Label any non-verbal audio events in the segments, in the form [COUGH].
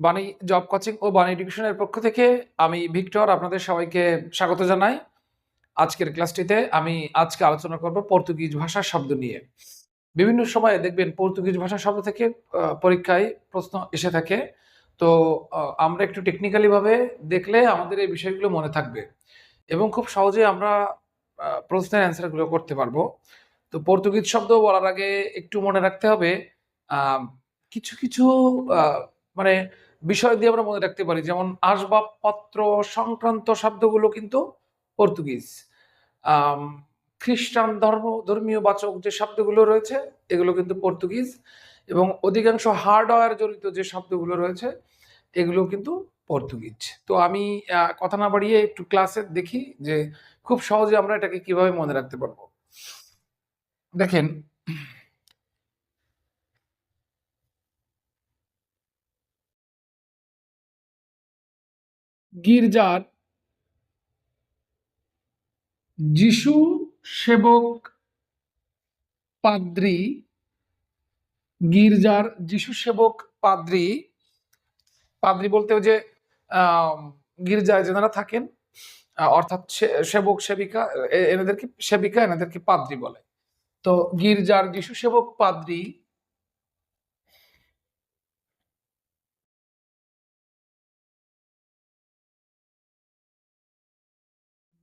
বাণী job coaching ও বাণী এডুকেশনের পক্ষ থেকে আমি ভিক্টর আপনাদের সবাইকে স্বাগত জানাই। আজকের ক্লাসটিতে আমি আজকে আলোচনা করব পর্তুগিজ ভাষার শব্দ নিয়ে। বিভিন্ন সময়ে দেখবেন পর্তুগিজ ভাষা শব্দ থেকে পরীক্ষায় প্রশ্ন এসে থাকে। তো আমরা একটু টেকনিক্যালি ভাবে দেখলে আমাদের এই বিষয়গুলো মনে থাকবে। এবং খুব সহজে আমরা প্রশ্নের অ্যান্সারগুলো করতে পারব। তো পর্তুগিজ শব্দ বলার আগে একটু মনে রাখতে হবে কিছু কিছু মানে বিষয় দিয়ে আমরা মনে রাখতে পারি, যেমন আসবাবপত্র সংক্রান্ত শব্দগুলো কিন্তু পর্তুগিজ। খ্রিস্টান ধর্ম, ধর্মীয় বাচক যে শব্দগুলো রয়েছে, এগুলো কিন্তু পর্তুগিজ এবং অধিকাংশ হার্ডওয়্যার জড়িত যে শব্দগুলো রয়েছে, এগুলো কিন্তু পর্তুগিজ। তো আমি কথা না বাড়িয়ে একটু ক্লাসে দেখি যে খুব সহজে আমরা এটাকে কীভাবে মনে রাখতে পারব। দেখেন গির্জার যিশু সেবক পাদ্রি, গির্জার যিশু সেবক পাদ্রি পাদ্রি বলতে ওই যে গির্জায় যেনারা থাকেন অর্থাৎ সেবক সেবিকা এনাদেরকে সেবিকা, এনাদেরকে পাদ্রি বলে। তো গির্জার যিশু সেবক পাদ্রি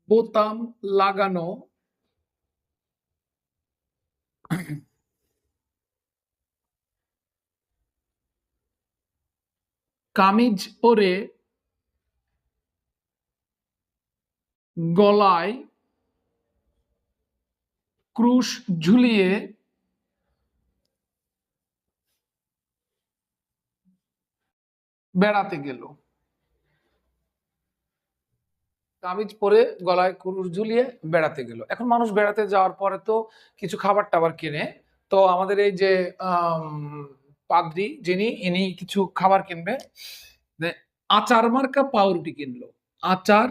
বোতাম লাগানো। কামিজ পরে গলায় ক্রুশ ঝুলিয়ে বেড়াতে গেল। কামিজ পরে গলায় ক্রুশ ঝুলিয়ে বেড়াতে গেল। এখন মানুষ বেড়াতে যাওয়ার পরে তো কিছু খাবার টাবার কিনে। তো আমাদের এই যে পাদ্রি যিনি, ইনি কিছু খাবার কিনবে আচার মার্কা পাউরুটি কিনলো। আচার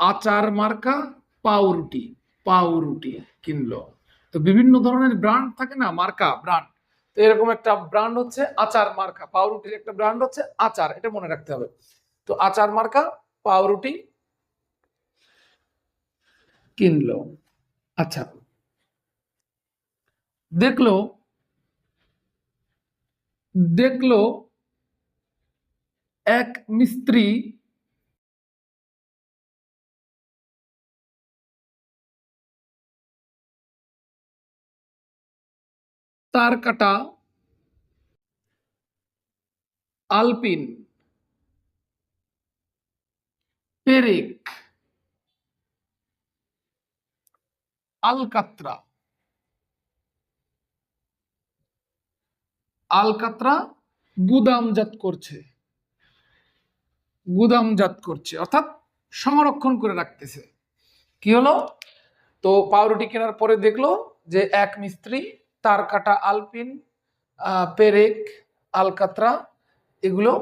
আচার মার্কা পাউরুটি পাউরুটি কিনলো। তো বিভিন্ন ধরনের ব্র্যান্ড থাকে না, মার্কা, ব্র্যান্ড। তো এরকম একটা ব্র্যান্ড হচ্ছে আচার মার্কা, পাউরুটির একটা ব্র্যান্ড হচ্ছে আচার, এটা মনে রাখতে হবে। তো আচার মার্কা পাউরুটি কিনলো আচ্ছা দেখল দেখল এক মিস্ত্রি তার কাটা আলপিন পেরেক। আলকাত্রা। আলকাত্রা গুদামজাত করছে। গুদামজাত করছে, অর্থাৎ সংরক্ষণ করে রাখতেছে। কি হলো? তো পাউরুটি কেনার পরে দেখল যে এক মিস্ত্রি তার কাটা আলপিন পেরেক, আলকাত্রা এগুলো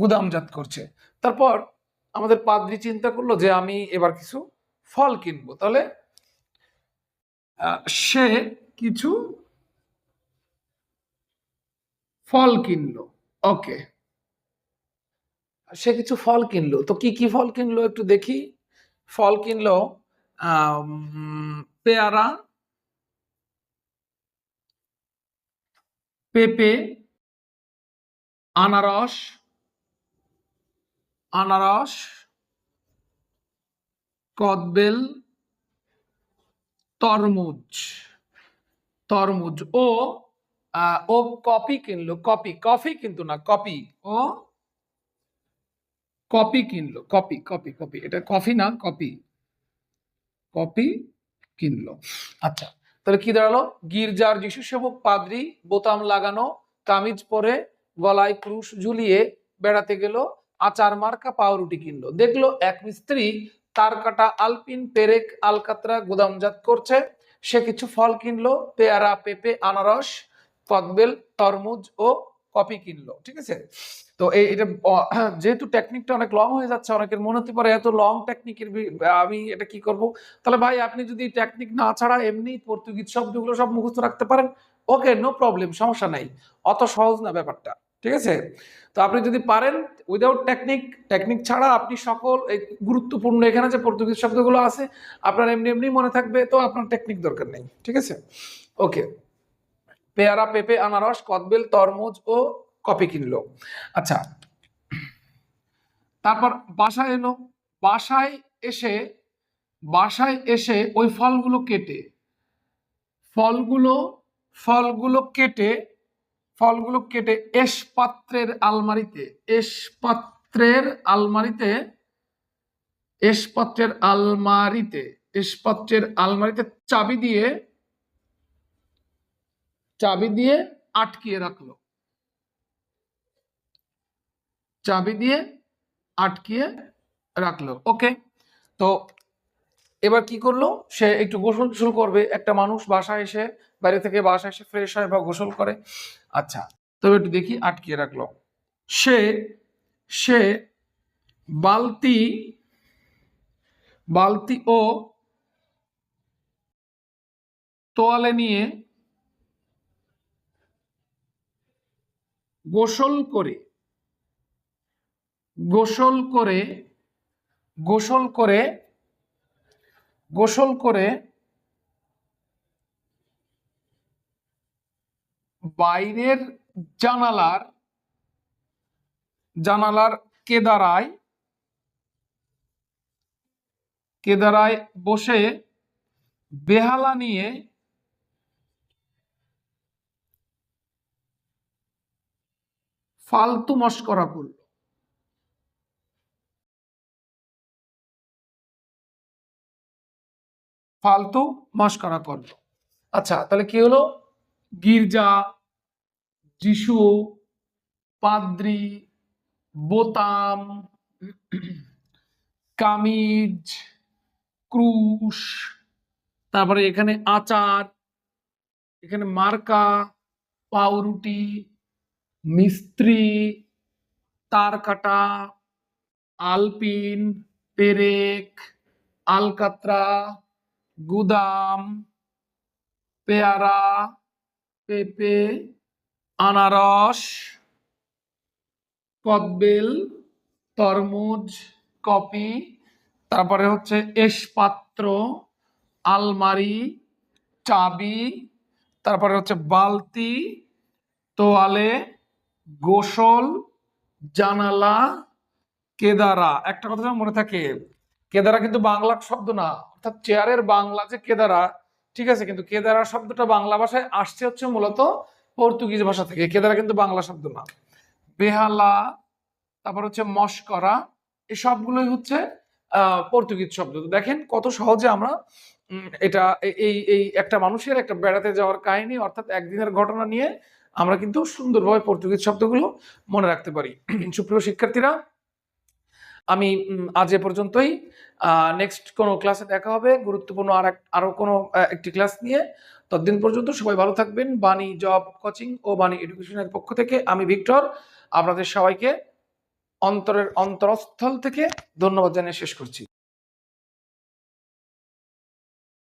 গুদামজাত করছে। তারপর আমাদের পাদ্রি চিন্তা করল যে আমি এবার কিছু ফল কিনবো। তাহলে সে কিছু ফল কিনলো। ওকে। সে কিছু ফল কিনলো। তো কি কি ফল কিনলো একটু দেখি। ফল কিনলো পেয়ারা, পেঁপে, আনারস আনারস, কদবেল, তরমুজ তরমুজ ও ও কপি কিনলো কপি কফি কিন্তু না কপি ও কপি কিনলো কপি কপি কপি এটা কফি না কপি কপি কিনলো। আচ্ছা তাহলে কি দাঁড়াল? গির্জার যিশু সেবক পাদ্রি, বোতাম লাগানো তামিজ পরে গলায় ক্রুশ ঝুলিয়ে বেড়াতে গেল আচার মার্কা পাউরুটি কিনলো। দেখল এক মিস্ত্রি তার কাটা আলপিন, পেরেক, আলকাতরা, গুদামজাত করছে। সে কিছু ফল কিনলো, পেয়ারা, পেঁপে, আনারস কদবেল তরমুজ ও কপি কিনলো, ঠিক আছে? তো এই এটা [CLEARS THROAT] যেহেতু টেকনিকটা অনেক লং হয়ে যাচ্ছে, অনেকের মনে হতে পারে এত লং টেকনিকের আমি এটা কি করব? তাহলে ভাই, আপনি যদি টেকনিক না ছাড়া এমনি পর্তুগিজ শব্দগুলো সব মুখস্থ রাখতে পারেন ওকে নো প্রবলেম সমস্যা নাই। অত সহজ না ব্যাপারটা। ঠিক আছে? তো আপনি যদি পারেন উইদাউট টেকনিক টেকনিক ছাড়া আপনি সকল এই গুরুত্বপূর্ণ এখানে যে পর্তুগিজ শব্দগুলো আছে, আপনার এমনি এমনি মনে থাকবে, তো আপনার টেকনিক দরকার নেই, ঠিক আছে? ওকে পেয়ারা, পেঁপে, আনারস, কদবেল, তরমুজ ও কপি কিনলো। আচ্ছা। তারপর বাসায় এলো বাসায় এসে বাসায় এসে ওই ফলগুলো কেটে, ফলগুলো ফলগুলো কেটে ফলগুলো কেটে এস পাত্রের আলমারিতে, এস পাত্রের আলমারিতে, এস পাত্রের আলমারিতে, এস পাত্রের আলমারিতে চাবি দিয়ে চাবি দিয়ে আটকিয়ে রাখল। চাবি দিয়ে আটকিয়ে রাখল। ওকে, তো এবার কি করল? সে একটু গোসল টোসল করবে। একটা মানুষ বাসায় এসে, বাইরে থেকে বাসায় এসে ফ্রেশ হয় বা গোসল করে। আচ্ছা তবে একটু দেখি, আটকিয়ে রাখল। সে সে বালতি বালতি ও তোয়ালে নিয়ে গোসল করে গোসল করে গোসল করে গোসল করে বাইরের জানালার জানালার কেদারায় কেদারায় বসে বেহালা নিয়ে ফালতু মস্করা করল। ফালতু মস্করা করল। আচ্ছা তাহলে কি হলো? গির্জা, যিশু, পাদ্রি, বোতাম, কামিজ, ক্রুশ, তারপরে এখানে আচার, এখানে মার্কা, পাউরুটি, মিস্ত্রি তার কাটা আলপিন, পেরেক, আলকাত্রা গুদাম, পেয়ারা, পেঁপে, আনারস, কদবেল, তরমুজ, কপি, তারপরে হচ্ছে এসপাত্র, আলমারি, চাবি, তারপরে হচ্ছে বালতি, তোয়ালে, গোসল, জানালা, কেদারা। একটা কথা মনে থাকে কেদারা কিন্তু বাংলা শব্দ না, অর্থাৎ চেয়ারের বাংলা যে কেদারা, ঠিক আছে, কিন্তু কেদারা শব্দটা বাংলা ভাষায় আসছে হচ্ছে মূলত পর্তুগিজ ভাষা থেকে। কেদারা কিন্তু বাংলা শব্দ না। বেহালা, তারপর হচ্ছে মস্করা এই সবগুলোই হচ্ছে পর্তুগিজ শব্দ। দেখেন কত সহজে আমরা এটা এই এই একটা মানুষের একটা বেড়াতে যাওয়ার কাহিনী, অর্থাৎ একদিনের ঘটনা নিয়ে আমরা কিন্তু সুন্দরভাবে পর্তুগিজ শব্দগুলো মনে রাখতে পারি। [CLEARS THROAT] সুপ্রিয় শিক্ষার্থীরা আমি আজ এ পর্যন্তই। নেক্সট কোনো ক্লাসে দেখা হবে। গুরুত্বপূর্ণ আর আরও আরও কোনো একটি ক্লাস নিয়ে। ততদিন পর্যন্ত সবাই ভালো থাকবেন। বাণী জব কোচিং ও বাণী এডুকেশনের পক্ষ থেকে আমি ভিক্টর। আপনাদের সবাইকে অন্তরের অন্তরস্থল থেকে ধন্যবাদ জানিয়ে শেষ করছি।